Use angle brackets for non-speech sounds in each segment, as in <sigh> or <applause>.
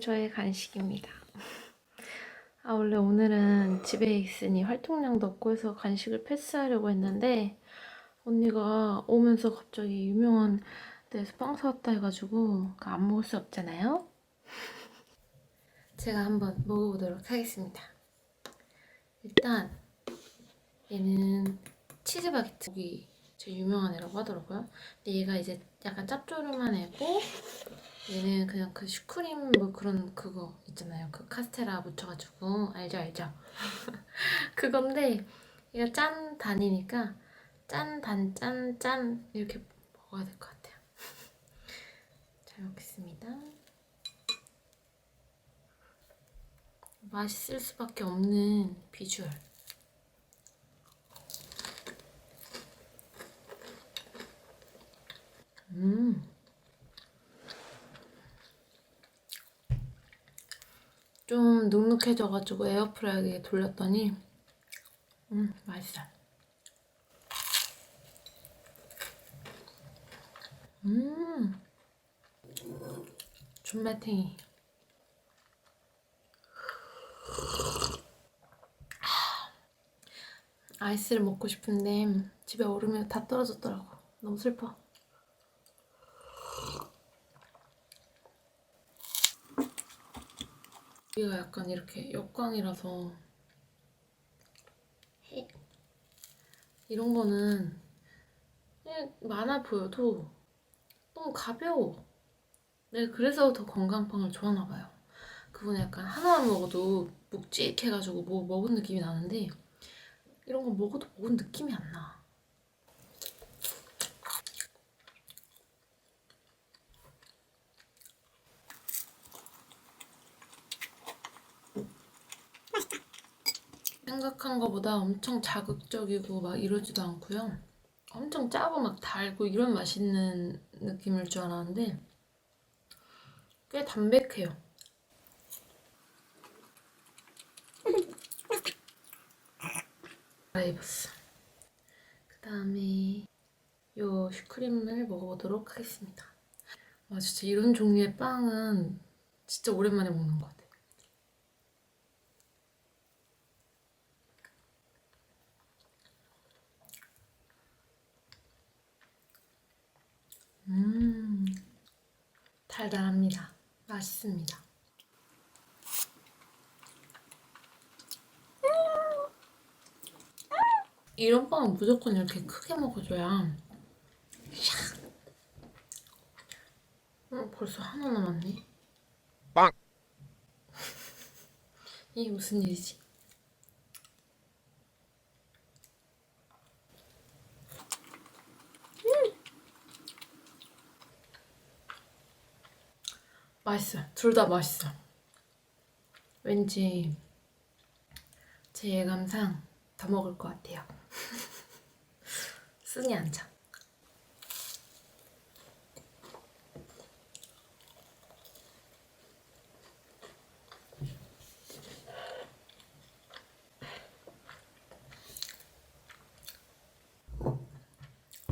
저의 간식입니다. 아, 원래 오늘은 집에 있으니 활동량도 없고 해서 간식을 패스하려고 했는데 언니가 오면서 갑자기 유명한 데서 빵 사왔다 해가지고 안 먹을 수 없잖아요? <laughs> 제가 한번 먹어보도록 하겠습니다. 일단 얘는 치즈 바게트 여기 제일 유명한 애라고 하더라고요. 근데 얘가 이제 약간 짭조름한 애고 얘는 그냥 그 슈크림 뭐 그런 그거 있잖아요. 그 카스테라 묻혀가지고 알죠 알죠. <laughs> 그건데 얘가 짠 단이니까 짠 단 짠 짠 이렇게 먹어야 될 것 같아요. <laughs> 잘 먹겠습니다. 맛있을 수밖에 없는 비주얼. 음. 좀 눅눅해져가지고 에어프라이기에 돌렸더니 음 맛있어. 음 준마탱이. 아이스를 먹고 싶은데 집에 얼음이 다 떨어졌더라고. 너무 슬퍼. 여기가 약간 이렇게 역광이라서 해- 이런 거는 그냥 많아 보여도 너무 가벼워. 내가 그래서 더 건강빵을 좋아하나 봐요. 그거는 약간 하나만 먹어도 묵직해가지고 뭐 먹은 느낌이 나는데 이런 거 먹어도 먹은 느낌이 안 나. 생각한 것보다 엄청 자극적이고 막 이러지도 않고요. 엄청 짜고 막 달고 이런 맛있는 느낌일 줄 알았는데 꽤 담백해요. <laughs> 라이브스. 그 다음에 요 슈크림을 먹어보도록 하겠습니다. 와 진짜 이런 종류의 빵은 진짜 오랜만에 먹는 것 같아요. 달달합니다. 맛있습니다. 이런 빵은 무조건 이렇게 크게 먹어줘야 샥. 어, 벌써 하나 남았네. 빵. <laughs> 이게 무슨 일이지? 맛있어. 둘다 맛있어. 왠지 제 예감상 더 먹을 것 같아요. <laughs> 순이 안 차.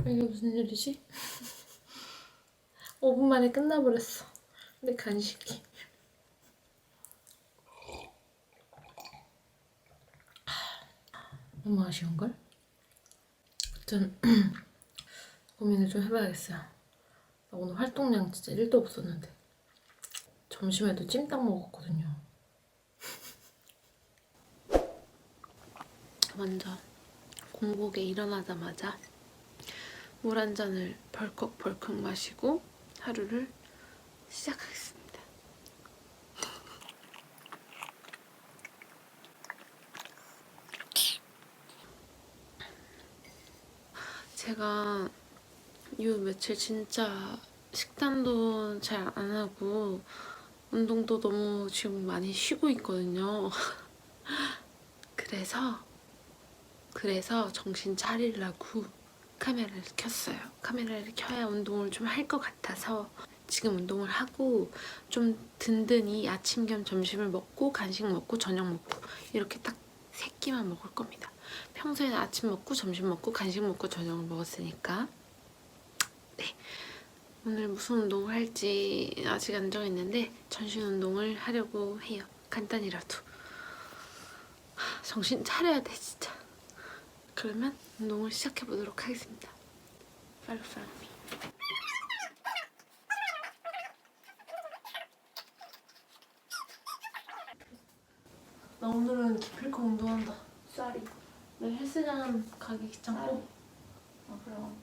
이게 무슨 일이지? <laughs> 5분 만에 끝나버렸어. 근데 간식이. 너무 아쉬운걸? 아무튼 <clears throat> 고민을 좀 해봐야겠어요. 나 오늘 활동량 진짜 1도 없었는데 점심에도 찜닭 먹었거든요. <laughs> 먼저 공복에 일어나자마자 물 한 잔을 벌컥벌컥 마시고 하루를 시작하겠습니다. 제가 요 며칠 진짜 식단도 잘 안 하고 운동도 너무 지금 많이 쉬고 있거든요. <laughs> 그래서 그래서 정신 차리려고 카메라를 켰어요. 카메라를 켜야 운동을 좀 할 것 같아서 지금 운동을 하고 좀 든든히 아침 겸 점심을 먹고 간식 먹고 저녁 먹고 이렇게 딱 세 끼만 먹을 겁니다. 평소에는 아침 먹고 점심 먹고 간식 먹고 저녁을 먹었으니까 네 오늘 무슨 운동을 할지 아직 안 정했는데 전신 운동을 하려고 해요. 간단히라도. 하, 정신 차려야 돼 진짜. 그러면 운동을 시작해 보도록 하겠습니다. Follow, follow me. 나 오늘은 기필코 운동한다. 쌀이. 내일 헬스장 가기 귀찮고 아 그럼.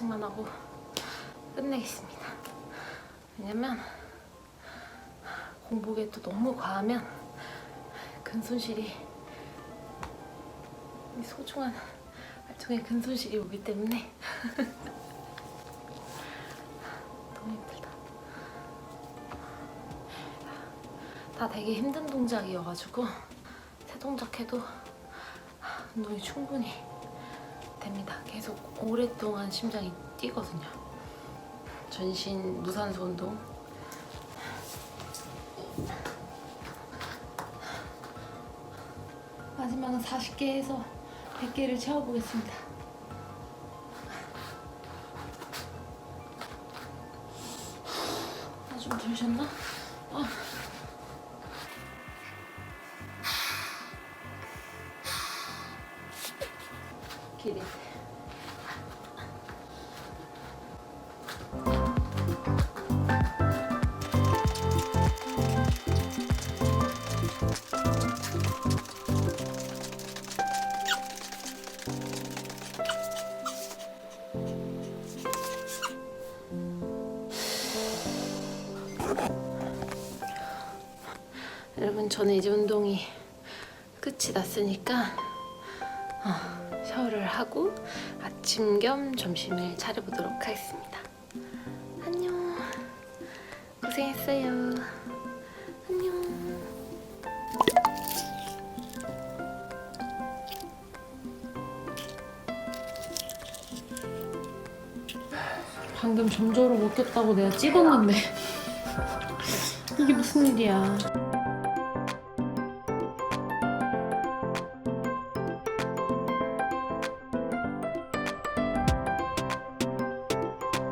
스트레칭만 하고 끝내겠습니다. 왜냐면 공복에 또 너무 과하면 근손실이 이 소중한 활동에 근손실이 오기 때문에 <laughs> 너무 힘들다. 다 되게 힘든 동작이어가지고 세 동작 해도 운동이 충분히 됩니다. 계속 오랫동안 심장이 뛰거든요. 전신 무산소 운동. 마지막은 40개 해서 100개를 채워보겠습니다. 아, 좀덜 쉬었나? 길이. 여러분 저는 이제 운동이 끝이 났으니까 어. 샤워를 하고 아침 겸 점심을 차려보도록 하겠습니다. 안녕. 고생했어요. 안녕. 방금 점저로 먹겠다고 내가 찍었는데 <laughs> 이게 무슨 일이야.